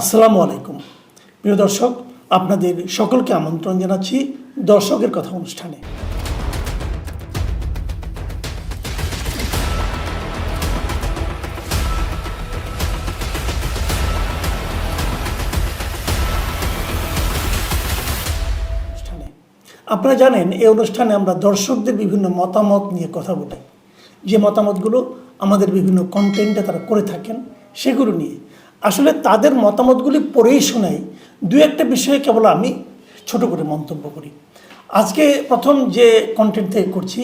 আসসালামু আলাইকুম। প্রিয় দর্শক, আপনাদের সকলকে আমন্ত্রণ জানাচ্ছি দর্শকের কথা অনুষ্ঠানে। আপনারা জানেন, এই অনুষ্ঠানে আমরা দর্শকদের বিভিন্ন মতামত নিয়ে কথা বলি। যে মতামতগুলো আমাদের বিভিন্ন কন্টেন্টে তারা করে থাকেন, সেগুলো নিয়ে আসলে তাদের মতামতগুলি পড়েই শোনাই দু একটা বিষয়ে কেবল আমি ছোট করে মন্তব্য করি। আজকে প্রথম যে কন্টেন্ট থেকে করছি,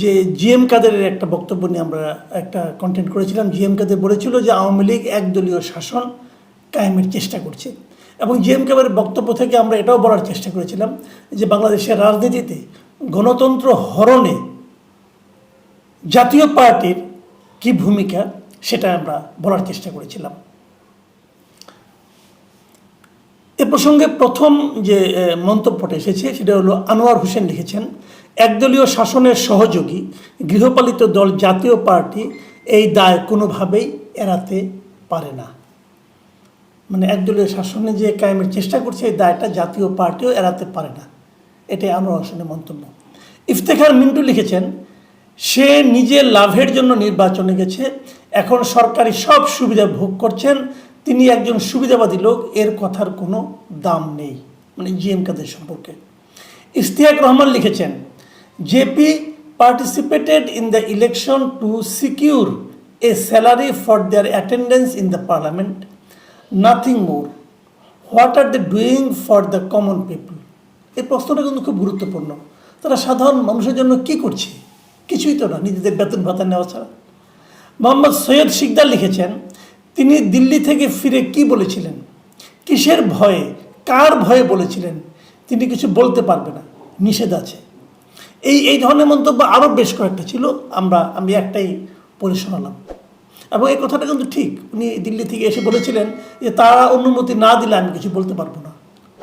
যে জিএম কাদেরের একটা বক্তব্য নিয়ে আমরা একটা কন্টেন্ট করেছিলাম। জিএম কাদের বলেছিল যে আওয়ামী লীগ একদলীয় শাসন কায়েমের চেষ্টা করছে। এবং জিএম কাদের বক্তব্য থেকে আমরা এটাও বলার চেষ্টা করেছিলাম যে বাংলাদেশের রাজনীতিতে গণতন্ত্র হরণে জাতীয় পার্টির কি ভূমিকা সেটা আমরা বলার চেষ্টা করেছিলাম। এ প্রসঙ্গে প্রথম যে মন্তব্যটা এসেছে সেটা হলো আনোয়ার হোসেন লিখেছেন, একদলীয় শাসনের সহযোগী গৃহপালিত দল জাতীয় পার্টি এই দায় কোনোভাবেই এড়াতে পারে না। মানে একদলীয় শাসনে যে কায়েমের চেষ্টা করছে, এই দায়টা জাতীয় পার্টিও এড়াতে পারে না। এটাই আনোয়ার হোসেনের মন্তব্য। ইফতেখার মিন্টু লিখেছেন, সে নিজের লাভের জন্য নির্বাচনে গেছে, এখন সরকারি সব সুবিধা ভোগ করছেন তিনি একজন সুবিধাবাদী লোক, এর কথার কোনো দাম নেই মানে জিএম কাদের সম্পর্কে। ইস্তিয়াক রহমান লিখেছেন, JP participated in the election to secure a salary for their attendance in the parliament, nothing more. What are the doing for the common people? এই প্রশ্নটা কিন্তু খুব গুরুত্বপূর্ণ। তারা সাধারণ মানুষের জন্য কি করছে? কিছুই তো না, নিজেদের বেতন ভাতা নেওয়া ছাড়া। মোহাম্মদ সৈয়দ শিকদার লিখেছেন তিনি দিল্লি থেকে ফিরে কি বলেছিলেন? কিসের ভয়ে, কার ভয়ে বলেছিলেন? তিনি কিছু বলতে পারবে না, নিষেধ আছে। এই এই ধরনের মন্তব্য আরও বেশ কয়েকটা ছিল, আমরা, আমি একটাই পড়ে শোনালাম। এবং এই কথাটা কিন্তু ঠিক, উনি দিল্লি থেকে এসে বলেছিলেন যে তারা অনুমতি না দিলে আমি কিছু বলতে পারব না।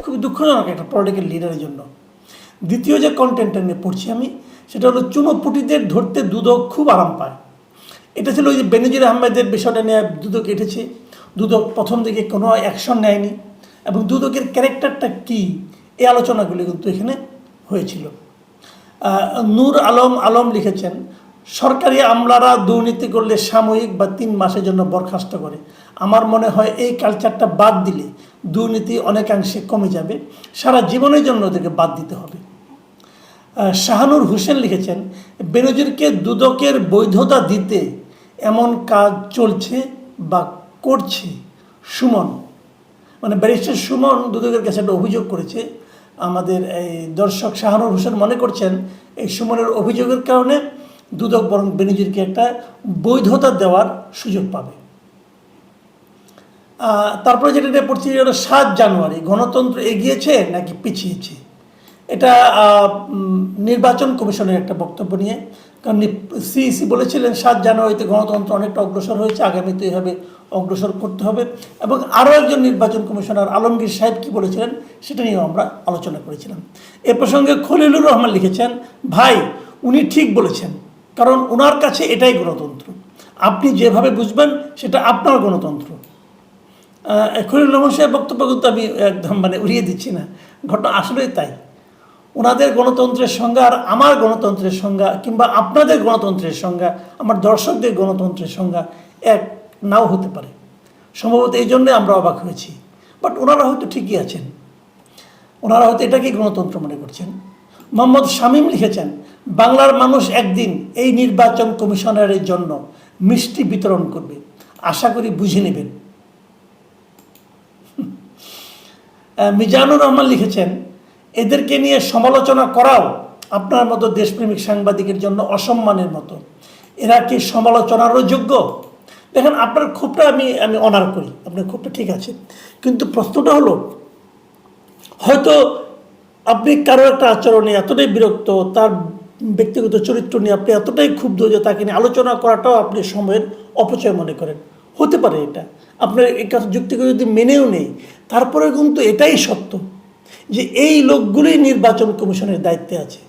খুবই দুঃখজনক একটা পলিটিক্যাল লিডারের জন্য। দ্বিতীয় যে কন্টেন্টটা নিয়ে পড়ছি আমি, সেটা হলো চুনোপুটিদের ধরতে দুদক খুব আরাম পায়। এটা ছিল ওই যে বেনজির আহমেদের বিষয়টা নিয়ে দুদক এঁটেছে। দুদক প্রথম দিকে কোনো অ্যাকশন নেয়নি এবং দুদকের ক্যারেক্টারটা কী এই আলোচনাগুলি কিন্তু এখানে হয়েছিল। নূর আলম আলম লিখেছেন, সরকারি আমলারা দুর্নীতি করলে সাময়িক বা তিন মাসের জন্য বরখাস্ত করে। আমার মনে হয় এই কালচারটা বাদ দিলে দুর্নীতি অনেকাংশে কমে যাবে। সারা জীবনের জন্য ওদেরকে বাদ দিতে হবে। শাহানুর হোসেন লিখেছেন, বেনজিরকে দুদকের বৈধতা দিতে এমন কাজ চলছে বা করছে সুমন। মানে ব্যারিস্টার সুমন দুদকের কাছে একটা অভিযোগ করেছে। আমাদের এই দর্শক শাহানুর হোসেন মনে করছেন, এই সুমনের অভিযোগের কারণে দুদক বরং বেনজিরকে একটা বৈধতা দেওয়ার সুযোগ পাবে। তারপরে যেটা নিয়ে পড়ছি সাত জানুয়ারি, গণতন্ত্র এগিয়েছে নাকি পিছিয়েছে? এটা নির্বাচন কমিশনের একটা বক্তব্য নিয়ে কারণ সিইসি বলেছিলেন, সাত জানুয়ারিতে গণতন্ত্র অনেকটা অগ্রসর হয়েছে, আগামীতে এভাবে অগ্রসর করতে হবে। এবং আরও একজন নির্বাচন কমিশনার আলমগীর সাহেব কি বলেছিলেন, সেটা নিয়েও আমরা আলোচনা করেছিলাম। এ প্রসঙ্গে খলিলুর রহমান লিখেছেন, ভাই, উনি ঠিক বলেছেন, কারণ ওনার কাছে এটাই গণতন্ত্র। আপনি যেভাবে বুঝবেন, সেটা আপনার গণতন্ত্র। খলিল রহমান সাহেব বক্তব্য কিন্তু আমি একদম মানে উড়িয়ে দিচ্ছি না। ঘটনা আসলেই তাই। ওনাদের গণতন্ত্রের সংজ্ঞা আর আমার গণতন্ত্রের সংজ্ঞা কিংবা আপনাদের গণতন্ত্রের সংজ্ঞা, আমার দর্শকদের গণতন্ত্রের সংজ্ঞা এক নাও হতে পারে। সম্ভবত এই জন্যে আমরা অবাক হয়েছি। বাট ওনারা হয়তো ঠিকই আছেন। ওনারা হয়তো এটাকেই গণতন্ত্র মনে করছেন। মোহাম্মদ শামীম লিখেছেন, বাংলার মানুষ একদিন এই নির্বাচন কমিশনারের জন্য মিষ্টি বিতরণ করবে। আশা করি বুঝে নেবেন। মিজানুর রহমান লিখেছেন এদেরকে নিয়ে সমালোচনা করাও আপনার মতো দেশপ্রেমিক সাংবাদিকের জন্য অসম্মানের মতো। এরা কি সমালোচনারও যোগ্য? দেখেন, আপনার ক্ষোভটা আমি আমি অনার করি। আপনার ক্ষোভটা ঠিক আছে। কিন্তু প্রশ্নটা হলো, হয়তো আপনি কারও একটা আচরণে এতটাই বিরক্ত, তার ব্যক্তিগত চরিত্র নিয়ে আপনি এতটাই ক্ষুব্ধ যে তাকে নিয়ে আলোচনা করাটাও আপনি সময়ের অপচয় মনে করেন। হতে পারে এটা। আপনার এই কথা যুক্তিকে যদি মেনেও নেই তারপরে কিন্তু এটাই সত্য। যে এই লোকগুলোই নির্বাচন কমিশনের দায়িত্বে আছে।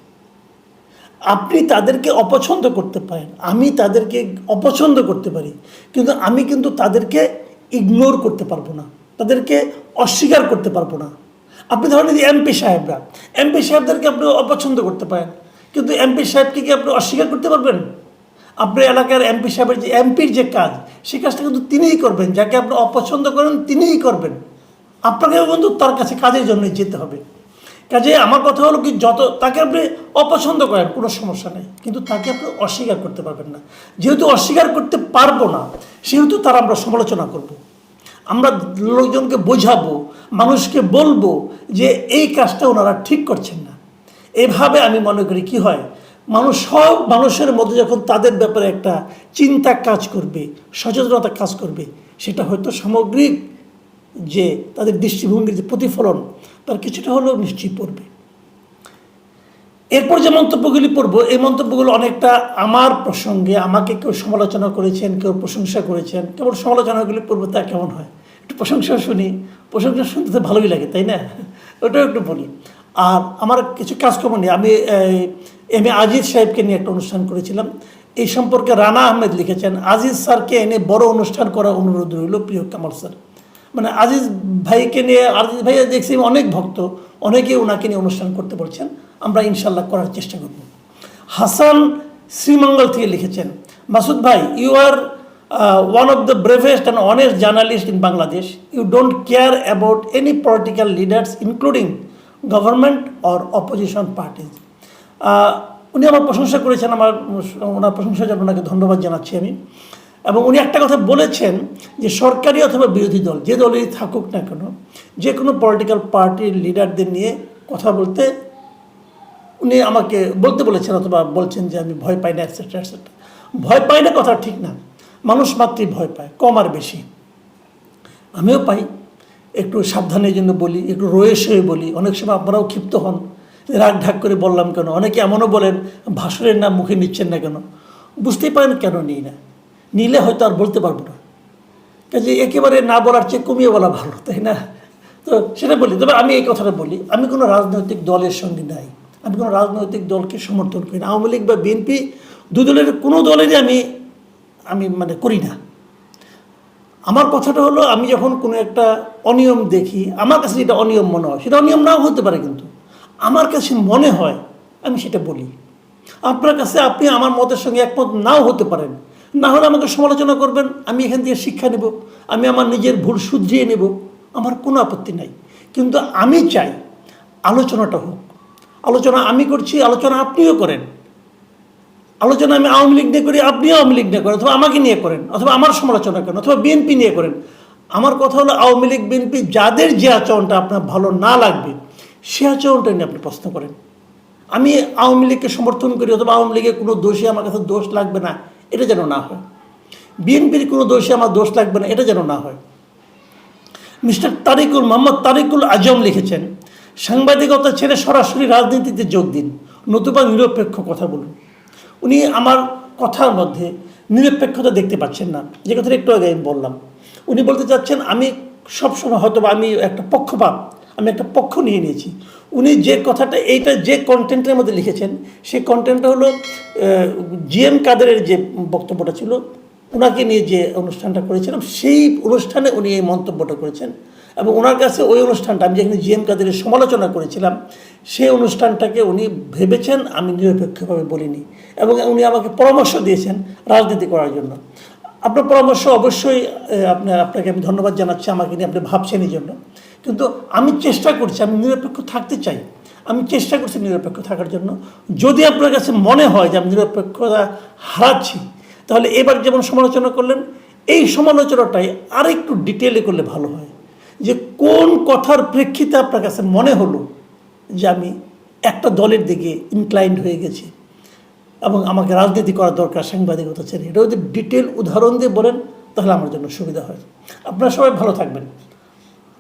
আপনি তাদেরকে অপছন্দ করতে পারেন, আমি তাদেরকে অপছন্দ করতে পারি, কিন্তু আমি কিন্তু তাদেরকে ইগনোর করতে পারব না, তাদেরকে অস্বীকার করতে পারব না। আপনি ধরেন যে এমপি সাহেবরা, এমপি সাহেবদেরকে আপনি অপছন্দ করতে পারেন, কিন্তু এমপি সাহেবকে কি আপনি অস্বীকার করতে পারবেন? আপনার এলাকার এমপি সাহেবের যে, এমপির যে কাজ, সে কাজটা কিন্তু তিনিই করবেন, যাকে আপনি অপছন্দ করেন তিনিই করবেন। আপনাকেও কিন্তু তার কাছে কাজের জন্যই যেতে হবে। কাজে আমার কথা হলো কি, যত তাকে আপনি অপছন্দ করেন, কোনো সমস্যা নেই। কিন্তু তাকে আপনি অস্বীকার করতে পারবেন না। যেহেতু অস্বীকার করতে পারব না, সেহেতু তার আমরা সমালোচনা করব। আমরা লোকজনকে বোঝাবো, মানুষকে বলব যে এই কাজটা ওনারা ঠিক করছেন না। এভাবে আমি মনে করি, কি হয়? মানুষ সব মানুষের মধ্যে যখন তাদের ব্যাপারে একটা চিন্তা কাজ করবে, সচেতনতা কাজ করবে, সেটা হয়তো সামগ্রিক যে তাদের দৃষ্টিভঙ্গির যে প্রতিফলন, তার কিছুটা হলেও নিশ্চয়ই পড়বে। এরপর যে মন্তব্যগুলি পড়ব, এই মন্তব্যগুলো অনেকটা আমার প্রসঙ্গে আমাকে কেউ সমালোচনা করেছেন, কেউ প্রশংসা করেছেন কেবল সমালোচনাগুলি পড়ব তা কেমন হয়? একটু প্রশংসা শুনি, প্রশংসা শুনতে তো ভালোই লাগে, তাই না? ওটাও একটু বলি। আর আমার কিছু কাজকর্ম নেই আমি এম এ আজিজ সাহেবকে নিয়ে একটা অনুষ্ঠান করেছিলাম। এই সম্পর্কে রানা আহমেদ লিখেছেন, আজিজ স্যারকে এনে বড় অনুষ্ঠান করার অনুরোধ রইল, প্রিয় কামাল স্যার। মানে আজিজ ভাইকে নিয়ে, আজিজ ভাইয়া দেখছি অনেক ভক্ত, অনেকেই ওনাকে নিয়ে অনুষ্ঠান করতে বলছেন। আমরা ইনশাল্লাহ করার চেষ্টা করব। হাসান শ্রীমঙ্গল থেকে লিখেছেন, মাসুদ ভাই you are one of the bravest and honest journalist in Bangladesh you don't care about any political leaders including government or opposition parties উনি আমার প্রশংসা করেছেন, আমার ওনার প্রশংসার জন্য ওনাকে ধন্যবাদ জানাচ্ছি আমি। এবং উনি একটা কথা বলেছেন যে সরকারি অথবা বিরোধী দল, যে দলেই থাকুক না কেন, যে কোনো পলিটিক্যাল পার্টির লিডারদের নিয়ে কথা বলতে উনি আমাকে বলতে বলেছেন অথবা বলছেন যে আমি ভয় পাই না অ্যাটসেট্রা অ্যাটসেট্রা ভয় পাই না কথা ঠিক না। মানুষ মাত্রই ভয় পায়, কম আর বেশি। আমিও পাই। একটু সাবধানের জন্য বলি, একটু রয়েস হয়ে বলি। অনেক সময় আপনারাও ক্ষিপ্ত হন। রাগ ঢাক করে বললাম কেন? অনেকে এমনও বলেন ভাষণের নাম মুখে নিচ্ছেন না কেন? বুঝতেই পারেন কেন নিই না। নিলে হয়তো আর বলতে পারব না। কাজে একেবারে না বলার চেয়ে কমিয়ে বলা ভালো, তাই না? তো সেটা বলি, তবে আমি এই কথাটা বলি, আমি কোনো রাজনৈতিক দলের সঙ্গে নাই। আমি কোনো রাজনৈতিক দলকে সমর্থন করি না। আওয়ামী লীগ বা বিএনপি দু দলের কোনো দলেরই আমি আমি মানে করি না। আমার কথাটা হলো, আমি যখন কোনো একটা অনিয়ম দেখি, আমার কাছে যেটা অনিয়ম মনে হয়, সেটা অনিয়ম নাও হতে পারে কিন্তু। আমার কাছে মনে হয়, আমি সেটা বলি। আপনার কাছে আপনি আমার মতের সঙ্গে একমত নাও হতে পারেন। না হলে আমাকে সমালোচনা করবেন, আমি এখান থেকে শিক্ষা নেব, আমি আমার নিজের ভুল শুধরিয়ে নেব, আমার কোনো আপত্তি নাই। কিন্তু আমি চাই আলোচনাটা হোক। আলোচনা আমি করছি, আলোচনা আপনিও করেন। আলোচনা আমি আওয়ামী লীগ নিয়ে করি, আপনিও আওয়ামী লীগ নিয়ে করেন, অথবা আমাকে নিয়ে করেন, অথবা আমার সমালোচনা করেন, অথবা বিএনপি নিয়ে করেন। আমার কথা হলো আওয়ামী লীগ, বিএনপি, যাদের যে আচরণটা আপনার ভালো না লাগবে, সে আচরণটা নিয়ে আপনি প্রশ্ন করেন। আমি আওয়ামী লীগকে সমর্থন করি, অথবা আওয়ামী লীগের কোনো দোষী আমার কাছে দোষ লাগবে না। এটা যেন না হয়। বিএনপির কোনো দোষে আমার দোষ লাগবে না, এটা যেন না হয়। মিস্টার তারিকুল, মোহাম্মদ তারিকুল আজম লিখেছেন, সাংবাদিকতা ছেড়ে সরাসরি রাজনীতিতে যোগ দিন, নতুবা নিরপেক্ষ কথা বলুন। উনি আমার কথার মধ্যে নিরপেক্ষতা দেখতে পাচ্ছেন না। যে কথাটা একটু আগে আমি বললাম। উনি বলতে চাচ্ছেন, আমি সবসময় হয়তো আমি একটা পক্ষপাত আমি একটা পক্ষ নিয়ে নিয়েছি। উনি যে কথাটা, এইটা যে কন্টেন্টের মধ্যে লিখেছেন, সেই কন্টেন্টটা হলো জিএম কাদেরের যে বক্তব্যটা ছিল ওনাকে নিয়ে যে অনুষ্ঠানটা করেছিলাম, সেই অনুষ্ঠানে উনি এই মন্তব্যটা করেছেন। এবং ওনার কাছে ওই অনুষ্ঠানটা, আমি যেখানে জিএম কাদেরের সমালোচনা করেছিলাম, সেই অনুষ্ঠানটাকে উনি ভেবেছেন, আমি নিরপেক্ষভাবে বলিনি। এবং উনি আমাকে পরামর্শ দিয়েছেন রাজনীতি করার জন্য। আপনার পরামর্শ অবশ্যই আপনার, আপনাকে আমি ধন্যবাদ জানাচ্ছি, আমাকে নিয়ে আপনি ভাবছেন এই জন্য। কিন্তু আমি চেষ্টা করছি, আমি নিরপেক্ষ থাকতে চাই। আমি চেষ্টা করছি নিরপেক্ষ থাকার জন্য। যদি আপনার কাছে মনে হয় যে আমি নিরপেক্ষতা হারাচ্ছি, তাহলে এবার যেমন সমালোচনা করলেন, এই সমালোচনাটাই আরেকটু ডিটেলে করলে ভালো হয়। যে কোন কথার প্রেক্ষিতে আপনার কাছে মনে হলো যে আমি একটা দলের দিকে ইনক্লাইন্ড হয়ে গেছি এবং আমাকে রাজনীতি করা দরকার, সাংবাদিকতা ছেড়ে এটা যদি ডিটেল উদাহরণ দিয়ে বলেন, তাহলে আমার জন্য সুবিধা হয়। আপনারা সবাই ভালো থাকবেন।